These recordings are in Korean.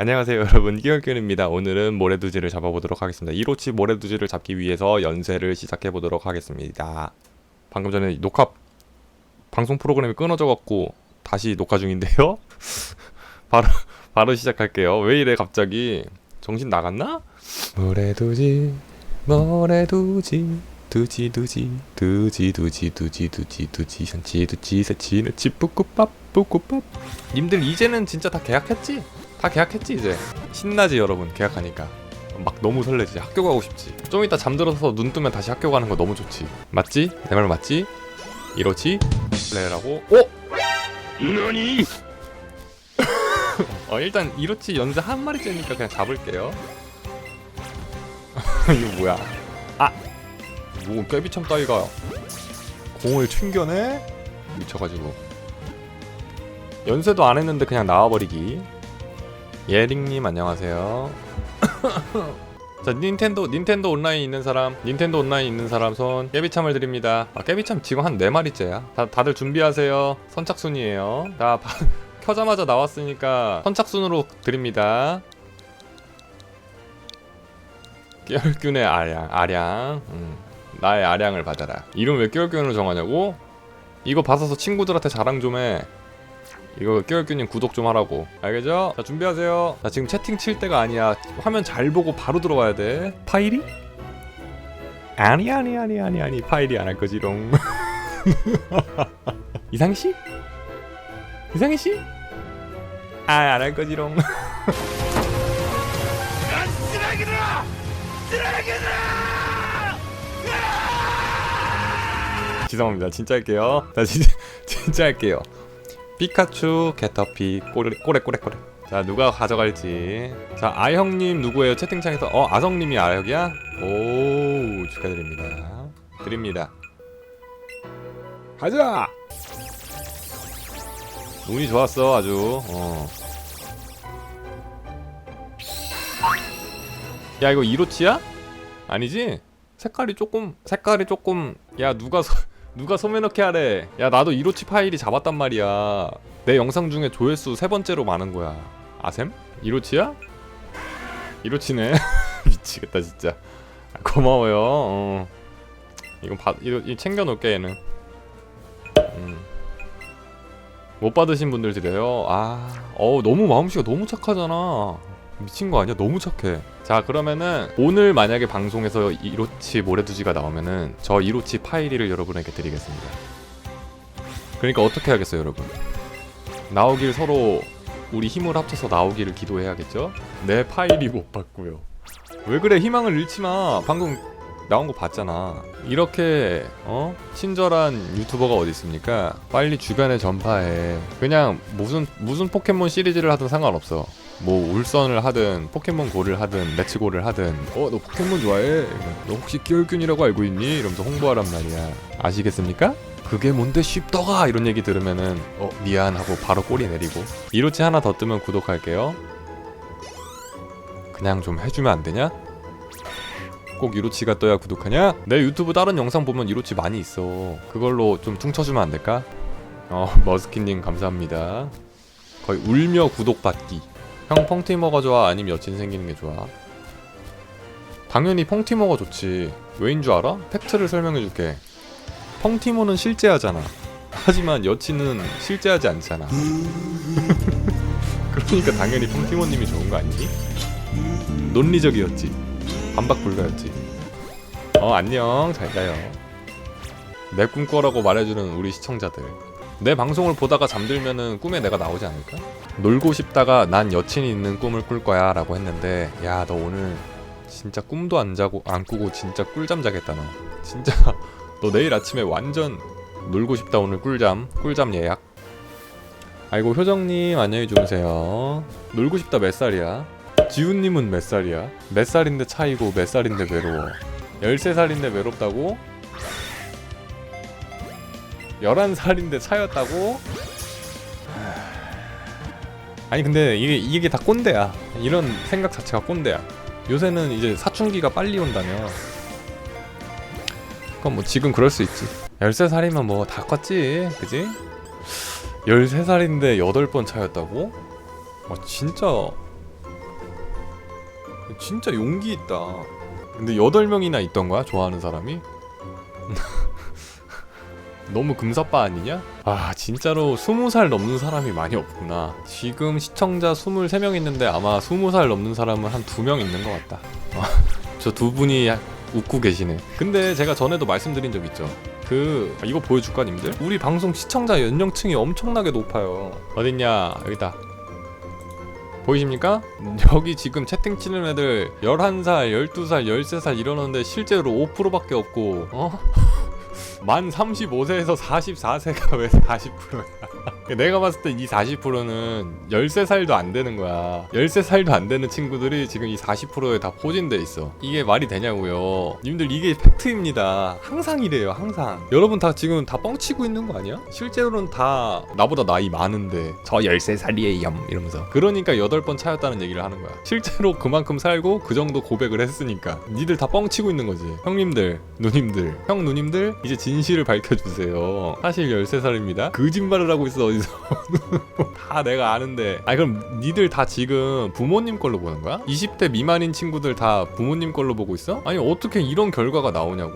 안녕하세요 여러분. 끼얼끼입니다. 오늘은 모래두지를 잡아보도록 하겠습니다. 1호치 모래두지를 잡기 위해서 연세를 시작해보도록 하겠습니다. 방금 전에 녹화 방송 프로그램이 끊어져 갖고 다시 녹화 중인데요? 바로 바로 시작할게요. 왜 이래 갑자기? 정신 나갔나? 모래두지 모래두지 두지 두지 두지 두지 두지 두지 두지 산치 두지 새치 네치 뿌꾸밥 뿌꾸밥 님들 이제는 진짜 다 계약했지? 다 계약했지 이제 신나지 여러분 계약하니까 막 너무 설레지 학교 가고 싶지 좀 이따 잠들어서 눈 뜨면 다시 학교 가는 거 너무 좋지 맞지? 내 말 맞지? 이렇지? 레라고 어? 너니? 어 일단 이렇지 연세 한 마리째니까 그냥 잡을게요 이거 뭐야 아! 뭐 깨비참 따위가 공을 튕겨내? 미쳐가지고 연세도 안 했는데 그냥 나와버리기 예링님 안녕하세요. 자 닌텐도 닌텐도 온라인 있는 사람 닌텐도 온라인 있는 사람 손 깨비참을 드립니다. 아 깨비참 지금 한 4마리째야? 다, 다들 준비하세요. 선착순이에요. 자 바, 켜자마자 나왔으니까 선착순으로 드립니다. 깨얼균의 아량 아량. 음, 나의 아량을 받아라. 이름 왜 깨얼균으로 정하냐고? 이거 받아서 친구들한테 자랑 좀해 이거 깨얼균님 구독 좀 하라고 알겠죠? 자 준비하세요 자 지금 채팅 칠 때가 아니야 화면 잘 보고 바로 들어와야 돼 파일이? 아니 아니 아니 아니 아니 파일이 안할 거지롱 이상씨? 이상희씨? 아 안 할 거지롱 난 쓰레기다! 쓰레기다! 죄송합니다 진짜 할게요 자 진짜 진짜 할게요 피카츄 개터피 꼬레 꼬레 꼬레 꼬레. 자 누가 가져갈지. 자 아형님 누구예요? 채팅창에서 어 아성님이 아형이야? 오 축하드립니다. 드립니다. 가자! 운이 좋았어 아주. 어. 야 이거 이로치야? 아니지? 색깔이 조금 색깔이 조금 야 누가 소, 누가 소매넣기 하래? 야 나도 이로치 파일이 잡았단 말이야. 내 영상 중에 조회수 세 번째로 많은 거야. 아셈? 이로치야? 이로치네. 미치겠다 진짜. 아, 고마워요. 어. 이거 받 이거, 이거 챙겨놓을게 얘는. 음. 못 받으신 분들 드려요. 아 어우 너무 마음씨가 너무 착하잖아 미친 거 아니야? 너무 착해. 자, 그러면은 오늘 만약에 방송에서 이로치 모래두지가 나오면은 저 이로치 파이리를 여러분에게 드리겠습니다. 그러니까 어떻게 하겠어요, 여러분? 나오길 서로 우리 힘을 합쳐서 나오기를 기도해야겠죠? 내 파일이 못 받고요. 왜 그래? 희망을 잃지 마. 방금 나온 거 봤잖아. 이렇게 어 친절한 유튜버가 어디 있습니까? 빨리 주변에 전파해. 그냥 무슨 무슨 포켓몬 시리즈를 하든 상관없어. 뭐 울선을 하든 포켓몬고를 하든 매치고를 하든 어 너 포켓몬 좋아해? 너 혹시 끼얼균이라고 알고 있니? 이러면서 홍보하란 말이야. 아시겠습니까? 그게 뭔데 쉽더가 이런 얘기 들으면은 어 미안 하고 바로 꼬리 내리고 이로치 하나 더 뜨면 구독할게요. 그냥 좀 해주면 안 되냐? 꼭 이로치가 떠야 구독하냐? 내 유튜브 다른 영상 보면 이로치 많이 있어. 그걸로 좀 퉁쳐주면 안 될까? 어, 머스키님 감사합니다. 거의 울며 구독받기. 형 펑티머가 좋아? 아니면 여친 생기는 게 좋아? 당연히 펑티머가 좋지. 왜인 줄 알아? 팩트를 설명해줄게. 펑티머는 실제하잖아. 하지만 여친은 실제하지 않잖아. 그러니까 당연히 펑티머님이 좋은 거 아니니? 논리적이었지. 반박 불가였지. 어 안녕 잘 가요. 내 꿈꿔라고 말해주는 우리 시청자들. 내 방송을 보다가 잠들면은 꿈에 내가 나오지 않을까? 놀고 싶다가 난 여친이 있는 꿈을 꿀 거야 라고 했는데 야 너 오늘 진짜 꿈도 안 자고 안 꾸고 진짜 꿀잠 자겠다 너. 진짜 너 내일 아침에 완전 놀고 싶다 오늘 꿀잠 꿀잠 예약. 아이고 효정님 안녕히 주무세요. 놀고 싶다 몇 살이야? 지훈님은 몇 살이야? 몇 살인데 차이고 몇 살인데 외로워? 13살인데 외롭다고? 11살인데 차였다고? 아니 근데 이게 이게 다 꼰대야. 이런 생각 자체가 꼰대야. 요새는 이제 사춘기가 빨리 온다며. 그럼 뭐 지금 그럴 수 있지. 13살이면 뭐 다 컸지. 그지? 13살인데 8번 차였다고? 와 진짜 진짜 용기 있다. 근데 여덟 명이나 있던 거야 좋아하는 사람이? 너무 금사빠 아니냐? 아 진짜로 스무 살 넘는 사람이 많이 없구나. 지금 시청자 23명 있는데 아마 스무 살 넘는 사람은 한두명 있는 것 같다. 저 두 분이 웃고 계시네. 근데 제가 전에도 말씀드린 적 있죠. 그 아, 이거 보여줄까 님들? 우리 방송 시청자 연령층이 엄청나게 높아요. 어딨냐 여기다. 보이십니까? 여기 지금 채팅 치는 애들 11살, 12살, 13살 이러는데 실제로 5%밖에 없고 어? 만 35세에서 44세가 왜 40%야? 내가 봤을 때 이 40%는 13살도 안 되는 거야. 13살도 안 되는 친구들이 지금 이 40%에 다 포진돼 있어. 이게 말이 되냐고요. 님들 이게 팩트입니다. 항상 이래요, 항상. 여러분 다 지금 다 뻥치고 있는 거 아니야? 실제로는 다 나보다 나이 많은데 저 13살이에요 이러면서. 그러니까 8번 차였다는 얘기를 하는 거야. 실제로 그만큼 살고 그 정도 고백을 했으니까. 니들 다 뻥치고 있는 거지. 형님들, 누님들, 형 누님들 이제 진실을 밝혀주세요. 사실 13살입니다. 거짓말을 하고 있어 어디서. 다 내가 아는데. 아니 그럼 니들 다 지금 부모님 걸로 보는 거야? 20대 미만인 친구들 다 부모님 걸로 보고 있어? 아니 어떻게 이런 결과가 나오냐고.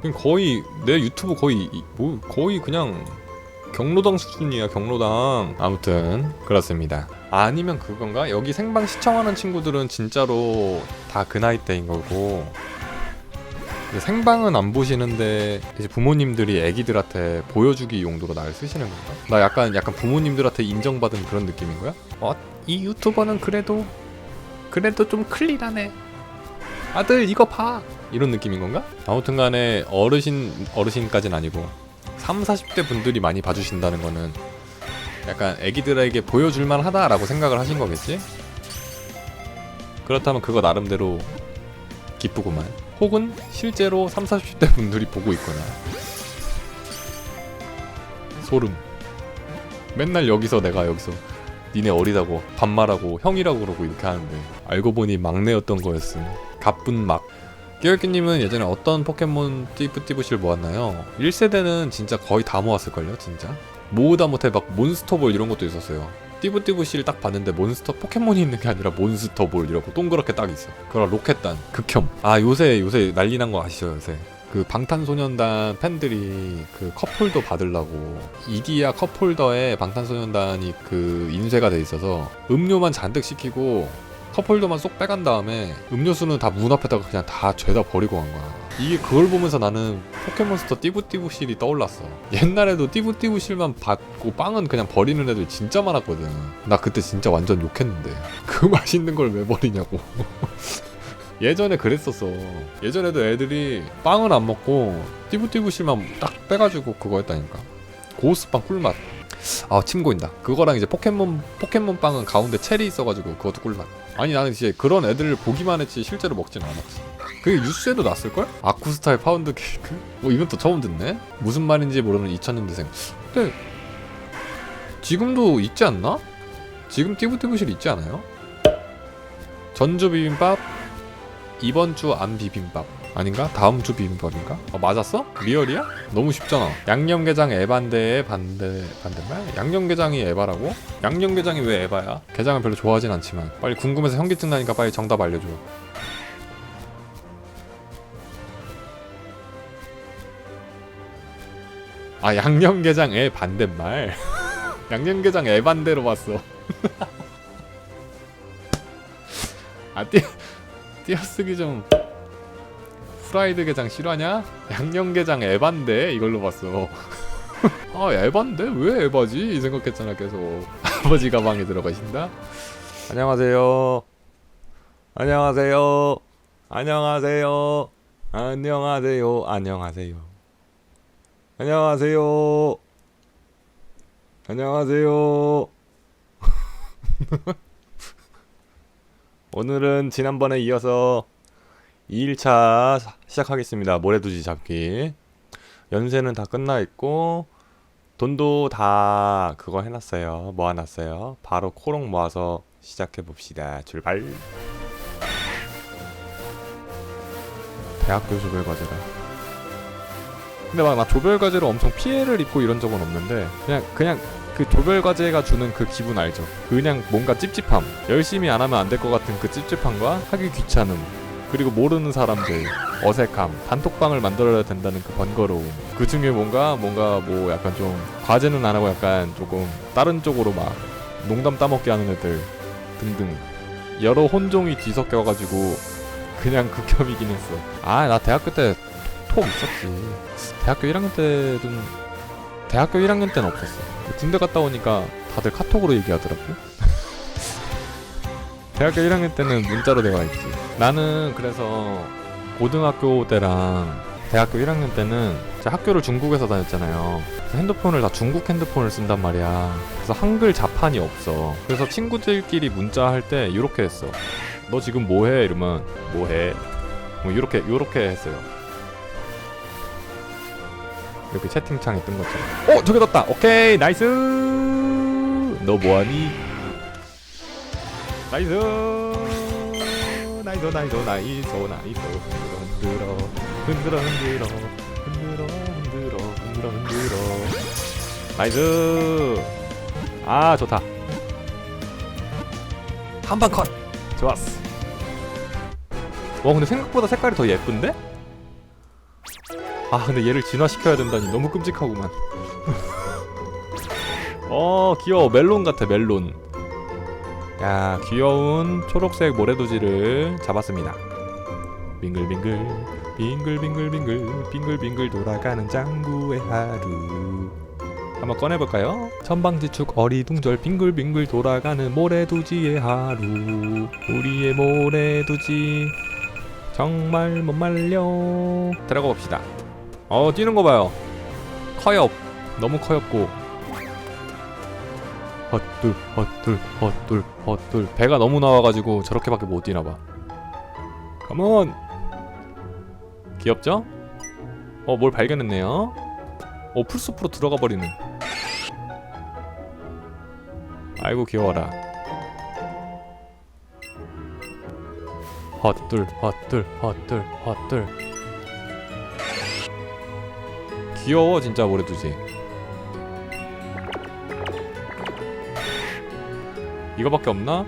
그냥 거의 내 유튜브 거의 이- 뭐 거의 그냥 경로당 수준이야 경로당 아무튼 그렇습니다 아니면 그건가 여기 생방 시청하는 친구들은 진짜로 다 그 나이 대인 거고 생방은 안 보시는데 이제 부모님들이 애기들한테 보여주기 용도로 날 쓰시는 건가? 나 약간 약간 부모님들한테 인정받은 그런 느낌인 거야? 어, 이 유튜버는 그래도 그래도 좀 클린하네. 아들 이거 봐. 이런 느낌인 건가? 아무튼 간에 어르신 어르신까지는 아니고 3, 40대 분들이 많이 봐주신다는 거는 약간 애기들에게 보여줄 만 하다라고 생각을 하신 거겠지? 그렇다면 그거 나름대로 기쁘구만. 혹은 실제로 3, 40대 분들이 보고 있거나. 소름. 맨날 여기서 내가 여기서 니네 어리다고 반말하고 형이라고 그러고 이렇게 하는데 알고 보니 막내였던 거였음. 가쁜 막. 끼얼끼님은 예전에 어떤 포켓몬 띠부띠부실 모았나요? 1세대는 진짜 거의 다 모았을걸요 진짜? 모으다 못해 막 몬스터볼 이런 것도 있었어요 띠부띠부실 딱 봤는데 몬스터 포켓몬이 있는 게 아니라 몬스터볼 이라고 동그랗게 딱 있어. 그런 로켓단 극혐. 아 요새 요새 난리 난 거 아시죠 요새? 그 방탄소년단 팬들이 그 컵홀더 받으려고 이디야 컵홀더에 방탄소년단이 그 인쇄가 돼 있어서 음료만 잔뜩 시키고 컵홀더만 쏙 빼간 다음에 음료수는 다 문 앞에다가 그냥 다 죄다 버리고 간 거야. 이게 그걸 보면서 나는 포켓몬스터 띠부띠부실이 떠올랐어. 옛날에도 띠부띠부실만 받고 빵은 그냥 버리는 애들 진짜 많았거든. 나 그때 진짜 완전 욕했는데 그 맛있는 걸 왜 버리냐고. 예전에 그랬었어. 예전에도 애들이 빵을 안 먹고 띠부띠부실만 딱 빼가지고 그거 했다니까. 고스빵 꿀맛. 아, 침 고인다. 그거랑 이제 포켓몬 포켓몬 빵은 가운데 체리 있어가지고 그것도 꿀맛. 아니 나는 이제 그런 애들을 보기만 했지 실제로 먹진 않았지. 그게 뉴스에도 났을걸? 아쿠스타일 파운드 케이크? 뭐 이건 또 처음 듣네? 무슨 말인지 모르는 2000년대생. 근데 지금도 있지 않나? 지금 띠부띠부실 있지 않아요? 전주 비빔밥 이번 주 안 비빔밥 아닌가? 다음 주 비빔밥인가? 어, 맞았어? 리얼이야? 너무 쉽잖아. 양념게장 에반데의 반대 반대말? 양념게장이 에바라고? 양념게장이 왜 에바야? 게장을 별로 좋아하진 않지만 빨리 궁금해서 현기증 나니까 빨리 정답 알려줘. 아 양념게장 에 반대말. 양념게장 에 반대로 봤어. 아 띄, 띄어쓰기 좀 프라이드 게장 싫어하냐? 양념게장 에반데 이걸로 봤어. 아 에반데 왜 에바지? 이 생각했잖아 계속. 아버지 가방에 들어가신다. 안녕하세요. 안녕하세요. 안녕하세요. 안녕하세요. 안녕하세요. 안녕하세요. 안녕하세요. 오늘은 지난번에 이어서 2일차 시작하겠습니다. 모래두지 잡기. 연세는 다 끝나 있고 돈도 다 그거 해놨어요. 모아놨어요. 바로 코롱 모아서 시작해 봅시다. 출발. 대학교 조별 과제다. 근데 막 나 조별 과제로 엄청 피해를 입고 이런 적은 없는데 그냥 그냥 그 조별 과제가 주는 그 기분 알죠? 그냥 뭔가 찝찝함. 열심히 안 하면 안 될 것 같은 그 찝찝함과 하기 귀찮음. 그리고 모르는 사람들 어색함 단톡방을 만들어야 된다는 그 번거로움. 그 중에 뭔가 뭔가 뭐 약간 좀 과제는 안 하고 약간 조금 다른 쪽으로 막 농담 따먹게 하는 애들 등등. 여러 혼종이 뒤섞여가지고 그냥 극혐이긴 했어. 아 나 대학교 때 톡 있었지. 대학교 1학년 때는 대학교 1학년 때는 없었어. 군대 갔다 오니까 다들 카톡으로 얘기하더라고 대학교 1학년 때는 문자로 대화했지. 나는 그래서 고등학교 때랑 대학교 1학년 때는 학교를 중국에서 다녔잖아요. 핸드폰을 다 중국 핸드폰을 쓴단 말이야. 그래서 한글 자판이 없어. 그래서 친구들끼리 문자할 때 이렇게 했어. 너 지금 뭐해? 이러면 뭐해? 뭐 이렇게 이렇게 했어요. 이렇게 채팅창에 뜬 것처럼. 어 저게 떴다. 오케이 나이스. 너 뭐하니? 나이스. 나이스 나이스 나이스 나이스. 흔들어 흔들어 흔들어. 흔들어 흔들어 흔들어 흔들어. 흔들어 나이스. 아 좋다. 한방 컷. 좋았어. 와 근데 생각보다 색깔이 더 예쁜데? 아 근데 얘를 진화시켜야 된다니 너무 끔찍하구만. 어 귀여워. 멜론 같아 멜론 야 귀여운 초록색 모래도지를 잡았습니다. 빙글빙글 빙글빙글빙글 빙글빙글 돌아가는 짱구의 하루. 한번 꺼내볼까요? 천방지축 어리둥절 빙글빙글 돌아가는 모래도지의 하루. 우리의 모래도지 정말 못 말려. 들어가 봅시다. 어 뛰는 거 봐요. 커요. 너무 커였고 헛둘 헛둘 헛둘 헛둘. 배가 너무 나와가지고 저렇게밖에 못 뛰나봐. 컴온 귀엽죠? 어 뭘 발견했네요. 어 풀숲으로 들어가 버리는. 아이고 귀여워라. 헛둘 헛둘 헛둘 헛둘. 귀여워 진짜 모래두지 이거밖에 없나?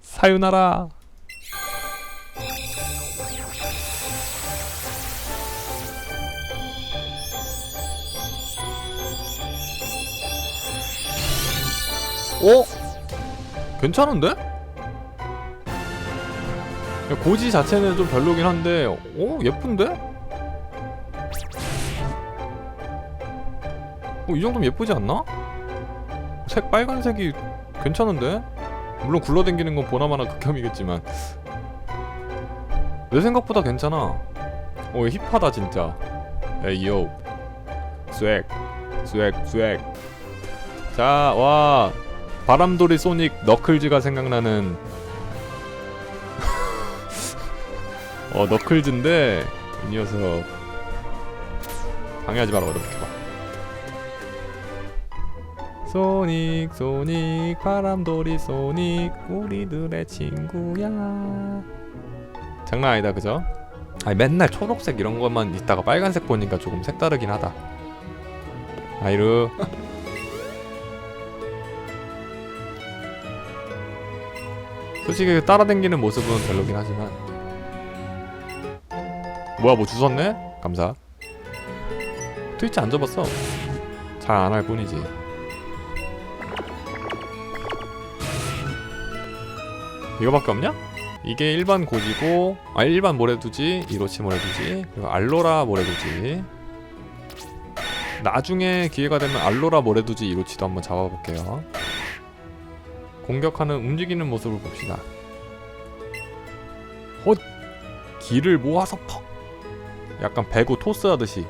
사유나라 어? 괜찮은데? 야, 고지 자체는 좀 별로긴 한데 어? 예쁜데? 어, 이 정도면 예쁘지 않나? 색 빨간색이 괜찮은데? 물론 굴러댕기는 건 보나마나 극혐이겠지만. 내 생각보다 괜찮아. 어 힙하다 진짜. 에이요. 스웩 스웩 스웩 자와. 바람돌이 소닉 너클즈가 생각나는. 어 너클즈인데? 이 녀석. 방해하지 마라 어렵게 소닉 소닉 바람돌이 소닉 우리들의 친구야. 장난 아니다 그죠? 아니 맨날 초록색 이런 것만 있다가 빨간색 보니까 조금 색다르긴 하다. 아이루. 솔직히 그 따라댕기는 모습은 별로긴 하지만. 뭐야 뭐 주웠네? 감사. 트위치 안 접었어. 잘 안 할 뿐이지 이거밖에 없냐? 이게 일반 고지고 아 일반 모래두지 이로치 모래두지 그리고 알로라 모래두지. 나중에 기회가 되면 알로라 모래두지 이로치도 한번 잡아볼게요. 공격하는 움직이는 모습을 봅시다. 헛! 기를 모아서 퍽 약간 배구 토스 하듯이.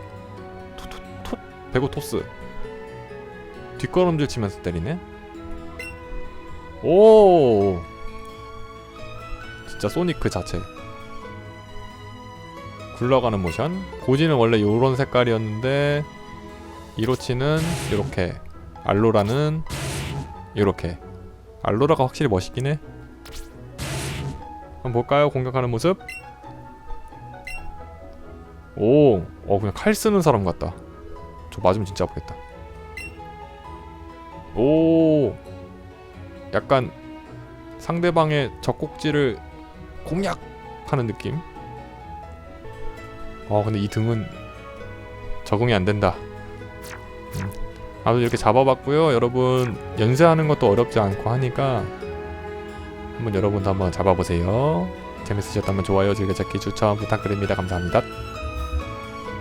토토토! 배구 토스. 뒷걸음질 치면서 때리네. 오 진짜 소닉 그 자체. 굴러가는 모션. 고지는 원래 요런 색깔이었는데 이로치는 요렇게 알로라는 요렇게. 알로라가 확실히 멋있긴 해. 한번 볼까요? 공격하는 모습? 오, 어 그냥 칼 쓰는 사람 같다. 저 맞으면 진짜 아프겠다. 오 약간 상대방의 젖꼭지를 공략하는 느낌? 어 근데 이 등은 적응이 안 된다. 음. 아무튼 이렇게 잡아봤고요. 여러분 연세하는 것도 어렵지 않고 하니까 한번 여러분도 한번 잡아보세요. 재밌으셨다면 좋아요 즐겨찾기 추천 부탁드립니다. 감사합니다